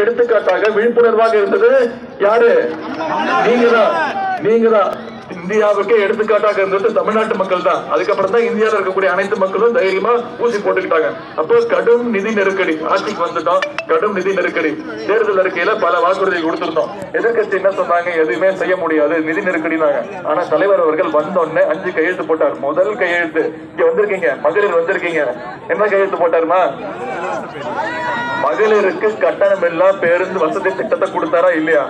எடுத்துக்காட்டாக விழிப்புணர்வாக இருந்தது. யாரு? நீங்க தான் நீங்க தான் இந்தியாவுக்கு எடுத்துக்காட்டாக இருந்தது தமிழ்நாட்டு மக்கள் தான் அதுக்கப்புறம் தான் இந்தியாவில் இருக்கக்கூடிய அனைத்து மக்களும் தைரியமா ஊசி போட்டுக்கிட்டாங்க. அப்போ கடும் நிதி நெருக்கடி. ஆட்சிக்கு வந்துட்டோம். கடும் நிதி நெருக்கடி. தேர்தல் அறிக்கையில பல வாக்குறுதி கொடுத்திருந்தோம். எதிர்கட்சி என்ன சொன்னாங்க? எதுவுமே செய்ய முடியாது. நிதி நெருக்கடினாங்க. ஆனா தலைவர் அவர்கள் வந்தோடனே அஞ்சு கையெழுத்து போட்டார். முதல் கையெழுத்து. இங்க வந்திருக்கீங்க. மகளிர் வந்திருக்கீங்க. என்ன கையெழுத்து போட்டாருமா? மகளிருக்கு கட்டணம் எல்லாம் பேருந்து வசதி திட்டத்தை கொடுத்தாரா இல்லையா?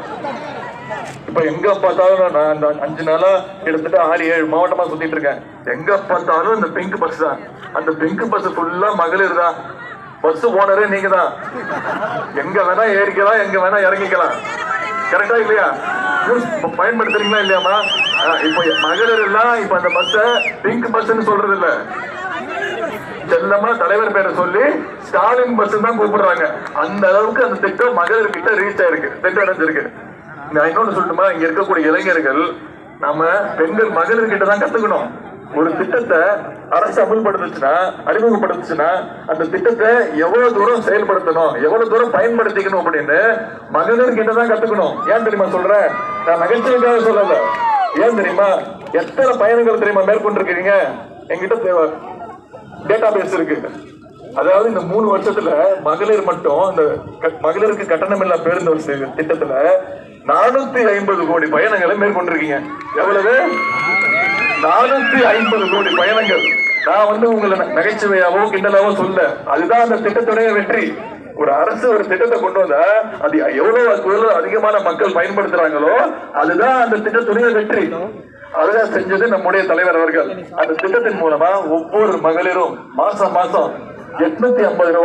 இப்ப எங்க பார்த்தாலும் நான் அஞ்சு நாளா கிட்டத்தட்ட ஆறு ஏழு மாவட்டமா சுத்திட்டு இருக்கேன். எங்க பார்த்தாலும் இந்த பிங்க் பஸ் தான். அந்த பிங்க் பஸ் ஃபுல்லா மகளிர் தான். பஸ் ஓனரே நீங்க தான் எங்க வேணா ஏறிக்கலாம் எங்க வேணா இறங்கிக்கலாம். கரெக்டா இல்லையா? பயன்படுத்துறீங்களா இல்லையாமா இப்போ மகளிர் எல்லாம் இப்ப அந்த பஸ்ஸை பிங்க் பஸ்ன்னு சொல்றது இல்லை செல்லமா தலைவர் பேரை சொல்லி ஸ்டாலின் பஸ் தான் கூப்பிடுறாங்க. அந்த அளவுக்கு அந்த திட்டம் மகளிர் கிட்ட ரீச் ஆயிருக்கு. திட்டம் அடைஞ்சிருக்கு. நான் இன்னொன்னு சொல்லணுமா இங்க இருக்கக்கூடிய இளைஞர்கள் நம்ம பெண்கள் மகளிர் கிட்ட தான் கத்துக்கணும். ஒரு திட்டத்தை அரசு அமல்படுத்துச்சுன்னா அறிமுகப்படுத்துச்சுன்னா அந்த திட்டத்தை எவ்வளவு தூரம் செயல்படுத்தணும் எவ்வளவு தூரம் பயன்படுத்திக்கணும் அப்படின்னு மகளிர் கிட்ட தான் கத்துக்கணும். ஏன் தெரியுமா சொல்றேன் நான் நகைச்சுவைக்காக சொல்லல. ஏன் தெரியுமா? எத்தனை பயணங்கள் தெரியுமா மேற்கொண்டிருக்கீங்க எங்கிட்ட தேவை. டேட்டா பேஸ் இருக்கு. அதாவது இந்த மூணு வருஷத்துல மகளிர் மட்டும் இந்த க- மகளிருக்கு கட்டணம் இல்லா பேருந்து ஒரு திட்டத்துல நானூத்தி ஐம்பது கோடி பயணங்களை மேற்கொண்டிருக்கீங்க. எவ்வளவு? நானூத்தி ஐம்பது கோடி பயணங்கள். நான் வந்து உங்களை நகைச்சுவையாவோ கிண்டலாவோ சொல்ல. அதுதான் அந்த திட்டத்துடைய வெற்றி. ஒரு அரசு ஒரு திட்டத்தை கொண்டு வந்தா அது எவ்வளவு எவ்வளவு அதிகமான மக்கள் பயன்படுத்துறாங்களோ அதுதான் அந்த திட்டத்துடைய வெற்றி. அதுதான் செஞ்சது நம்முடைய தலைவர் அவர்கள். அந்த திட்டத்தின் மூலமா ஒவ்வொரு மகளிரும் மாசம் மாசம் எட்நூத்தி ஐம்பது ரூபாய்